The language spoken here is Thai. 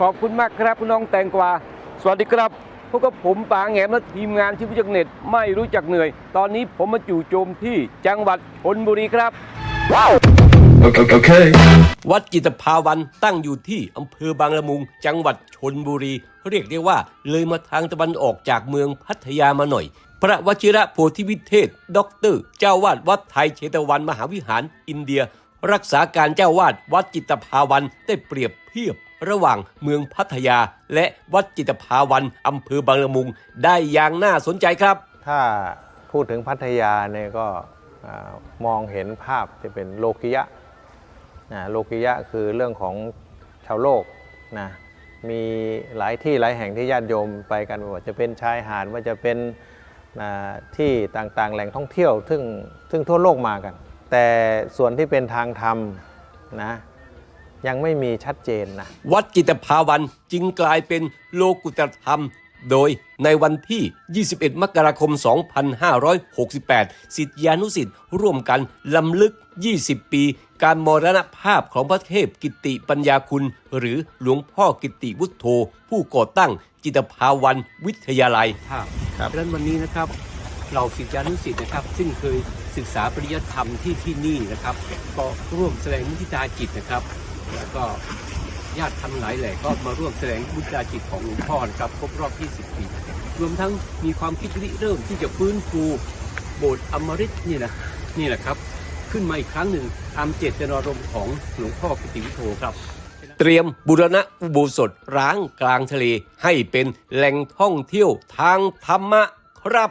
ขอบคุณมากครับคุณน้องแตงกวา สวัสดีครับพบกับผมปางแงมและทีมงานที่รู้จักเน็ตไม่รู้จักเหนื่อย ตอนนี้ผมมาจู่โจมที่จังหวัดชนบุรีครับ Okay. okay. วัดจิตรภาวันตั้งอยู่ที่อำเภอบางละมุง จังหวัดชนบุรี เรียกได้ว่า เลยมาทางตะวันออกจากเมืองพัทยามาหน่อย พระวชิระโพธิวิเทศด็อกเตอร์ เจ้าวาดวัดไทยเชตวันมหาวิหารอินเดีย รักษาการเจ้าวาดวัดจิตภาวันได้เปรียบเทียบระหว่างเมืองพัทยา และวัดจิตภาวันอำเภอบางละมุงได้อย่างน่าสนใจครับ ถ้าพูดถึงพัทยาเนี่ยก็มองเห็นภาพที่เป็นโลกิยะนะโลกิยะคือเรื่องของชาวโลกนะมีหลายที่หลายแห่งที่ญาติโยมไปกันไม่ว่าจะเป็นชายหาดว่าจะเป็นที่ต่างๆ แหล่งท่องเที่ยว ซึ่งซึ่งทั่วโลกมากัน แต่ส่วนที่เป็นทางธรรมนะยังไม่มีชัดเจนนะ วัดจิตรภาวันจึงกลายเป็นโลกุตธรรม โดยในวันที่ 21 มกราคม 2568 สิทธิานุสิทธิ์ร่วมกันลำลึก 20 ปี การมรณภาพของพระเทพกิติปัญญาคุณ หรือหลวงพ่อกิติวุฒโธ ผู้ก่อตั้งจิตรภาวันวิทยาลัยครับครับดังนั้นวันนี้นะครับ เราศิษยานุสิทธิ์นะครับ ซึ่งเคย ศึกษาปริยธรรมที่ที่นี่นะครับ ก็ร่วมแสดงมุทิตาจิตนะครับ แล้วก็ญาติทำหลายแหล่ก็มาร่วมแสดงมุทิตาจิตของหลวงพ่อนะครับครบรอบ 20 ปี รวมทั้งมีความคิดริเริ่มที่จะฟื้นฟูโบสถ์อมฤตนี่นะนี่แหละครับ ขึ้นมาอีกครั้งหนึ่งตามเจตนารมณ์ของหลวงพ่อกิติวิโทครับเตรียมบุรณะอุโบสถร้างกลางทะเลให้เป็นแหล่งท่องเที่ยวทางธรรมะครับ